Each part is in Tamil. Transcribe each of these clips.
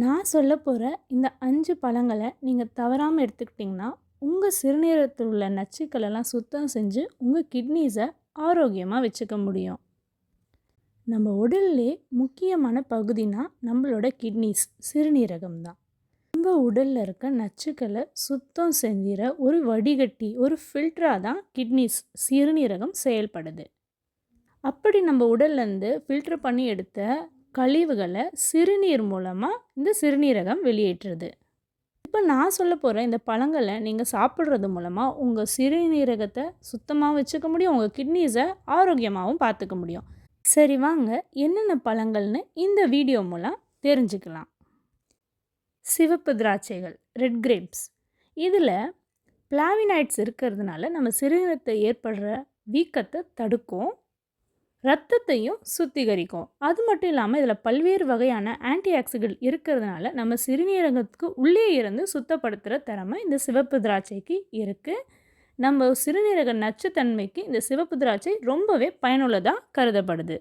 நான் சொல்ல போகிற இந்த அஞ்சு பழங்களை நீங்கள் தவறாமல் எடுத்துக்கிட்டிங்கன்னா உங்கள் சிறுநீரகத்தில் உள்ள நச்சுக்களெல்லாம் சுத்தம் செஞ்சு உங்கள் கிட்னிஸை ஆரோக்கியமாக வச்சுக்க முடியும். நம்ம உடல்லே முக்கியமான பகுதினா நம்மளோட கிட்னிஸ் சிறுநீரகம் தான். நம்ம உடலில் இருக்க நச்சுக்களை சுத்தம் செஞ்சிற ஒரு வடிகட்டி ஒரு ஃபில்டராக தான் கிட்னிஸ் சிறுநீரகம் செயல்படுது. அப்படி நம்ம உடல்லேருந்து ஃபில்டர் பண்ணி எடுத்த கழிவுகளை சிறுநீர் மூலமாக இந்த சிறுநீரகம் வெளியேற்றுது இப்போ நான் சொல்ல போகிற இந்த பழங்களை நீங்கள் சாப்பிட்றது மூலமாக உங்கள் சிறுநீரகத்தை சுத்தமாக வச்சுக்க முடியும் உங்கள் கிட்னிஸை ஆரோக்கியமாகவும் பார்த்துக்க முடியும். சரி வாங்க என்னென்ன பழங்கள்னு இந்த வீடியோ மூலம் தெரிஞ்சுக்கலாம். சிவப்பு திராட்சைகள் ரெட் கிரேப்ஸ் இதில் பிளாவினாய்ட்ஸ் இருக்கிறதுனால நம்ம சிறுநீரகத்தை ஏற்படுற வீக்கத்தை தடுக்கும். ரத்தத்தையும் சுத்திகரிக்கும். அது மட்டும் இல்லாமல் இதில் பல்வேறு வகையான ஆன்டி ஆக்சிடென்ட் இருக்கிறதுனால நம்ம சிறுநீரகத்துக்கு உள்ளே இருந்து சுத்தப்படுத்துகிற திறமை இந்த சிவப்பு திராட்சைக்கு இருக்குது நம்ம சிறுநீரக நச்சுத்தன்மைக்கு இந்த சிவப்பு திராட்சை ரொம்பவே பயனுள்ளதாக கருதப்படுது.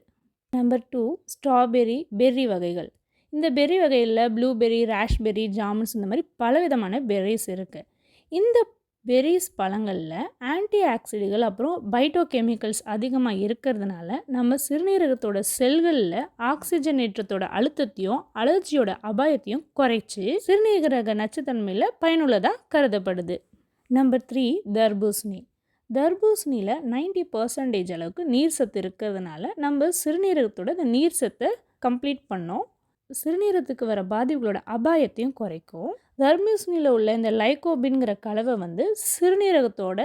நம்பர் டூ ஸ்ட்ராபெரி பெர்ரி வகைகள். இந்த பெர்ரி வகையில் ப்ளூபெர்ரி ராஷ்பெர்ரி ஜாமுன்ஸ் இந்த மாதிரி பலவிதமான பெர்ரிஸ் இருக்குது இந்த பெரிஸ் பழங்களில் ஆன்டி ஆக்சிடுகள் அப்புறம் பைட்டோ கெமிக்கல்ஸ் அதிகமாக இருக்கிறதுனால நம்ம சிறுநீரகத்தோட செல்களில் ஆக்சிஜனேற்றத்தோட அழுத்தத்தையும் அலர்ஜியோட அபாயத்தையும் குறைச்சி சிறுநீரக நச்சுத்தன்மையில் பயனுள்ளதாக கருதப்படுது. நம்பர் த்ரீ தர்பூசணி. தர்பூசணியில் நைன்டி பர்சன்டேஜ் அளவுக்கு நீர் சத்து இருக்கிறதுனால நம்ம சிறுநீரகத்தோட இந்த நீர் சத்தை கம்ப்ளீட் பண்ணோம். சிறுநீரத்துக்கு வர பாதிப்புகளோட அபாயத்தையும் குறைக்கும். தர்பூசணியில் உள்ள இந்த லைகோபின்கிற கலவை வந்து சிறுநீரகத்தோட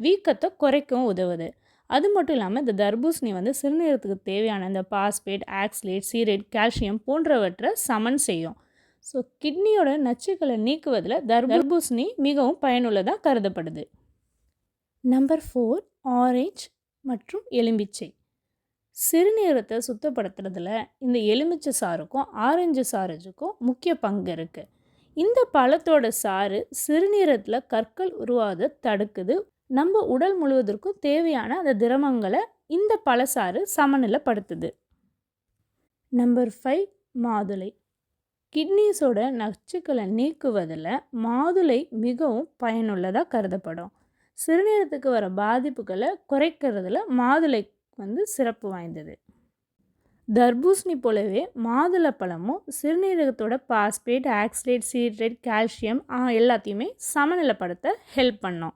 வீக்கத்தை குறைக்கவும் உதவுது. அது மட்டும் இல்லாமல் இந்த தர்பூசணி வந்து சிறுநீரகத்துக்கு தேவையான இந்த பாஸ்பேட் ஆக்ஸ்லேட் சீரேட் கால்சியம் போன்றவற்றை சமன் செய்யும். ஸோ கிட்னியோட நச்சுக்களை நீக்குவதில் தர்பூசணி மிகவும் பயனுள்ளதாக கருதப்படுது. நம்பர் ஃபோர் ஆரேஞ்ச் மற்றும் எலும்பிச்சை. சிறுநீரத்தை சுத்தப்படுத்துறதுல இந்த எலுமிச்சை சாறுக்கும் ஆரஞ்சு சாறுக்கும் முக்கிய பங்கு இருக்குது இந்த பழத்தோட சாறு சிறுநீரத்தில் கற்கள் உருவாத தடுக்குது. நம்ம உடல் முழுவதற்கும் தேவையான அந்த திரவங்களை இந்த பழசாறு சமநிலைப்படுத்துது. நம்பர் ஃபைவ் மாதுளை. கிட்னிஸோட நச்சுக்களை நீக்குவதில் மாதுளை மிகவும் பயனுள்ளதாக கருதப்படும். சிறுநீரத்துக்கு வர பாதிப்புகளை குறைக்கிறதுல மாதுளை வந்து சிறப்பு வாய்ந்தது. தர்பூசணி போலவே மாதுளப்பழமும் சிறுநீரகத்தோட பாஸ்பேட் ஆக்சிடேட் சீட்ரேட் கால்சியம் எல்லாத்தையுமே சமநிலைப்படுத்த ஹெல்ப் பண்ணோம்.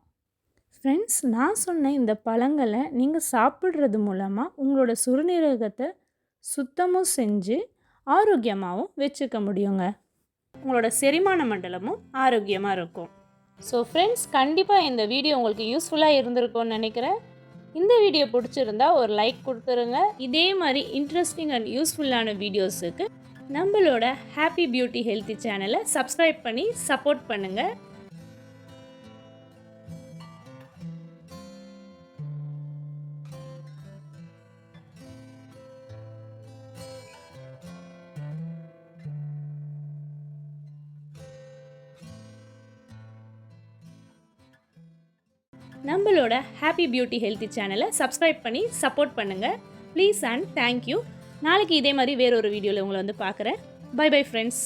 ஃப்ரெண்ட்ஸ் நான் சொன்ன இந்த பழங்களை நீங்கள் சாப்பிட்றது மூலமாக உங்களோட சிறுநீரகத்தை சுத்தமும் செஞ்சு ஆரோக்கியமாகவும் வச்சுக்க முடியுங்க. உங்களோட செரிமான மண்டலமும் ஆரோக்கியமாக இருக்கும். ஸோ ஃப்ரெண்ட்ஸ் கண்டிப்பாக இந்த வீடியோ உங்களுக்கு யூஸ்ஃபுல்லாக இருந்திருக்கும்னு நினைக்கிறேன். இந்த வீடியோ பிடிச்சிருந்தா ஒரு லைக் கொடுத்துருங்க. இதே மாதிரி இன்ட்ரெஸ்டிங் அண்ட் யூஸ்ஃபுல்லான வீடியோஸுக்கு நம்மளோட ஹாப்பி பியூட்டி ஹெல்த்தி சேனலை சப்ஸ்கிரைப் பண்ணி சப்போர்ட் பண்ணுங்கள் நம்மளோட ஹாப்பி பியூட்டி ஹெல்த்தி சேனலை சப்ஸ்கிரைப் பண்ணி சப்போர்ட் பண்ணுங்கள் ப்ளீஸ் அண்ட் தேங்க்யூ நாளைக்கு இதே மாதிரி வேறொரு வீடியோவில் உங்களை வந்து பார்க்குறேன். By bye friends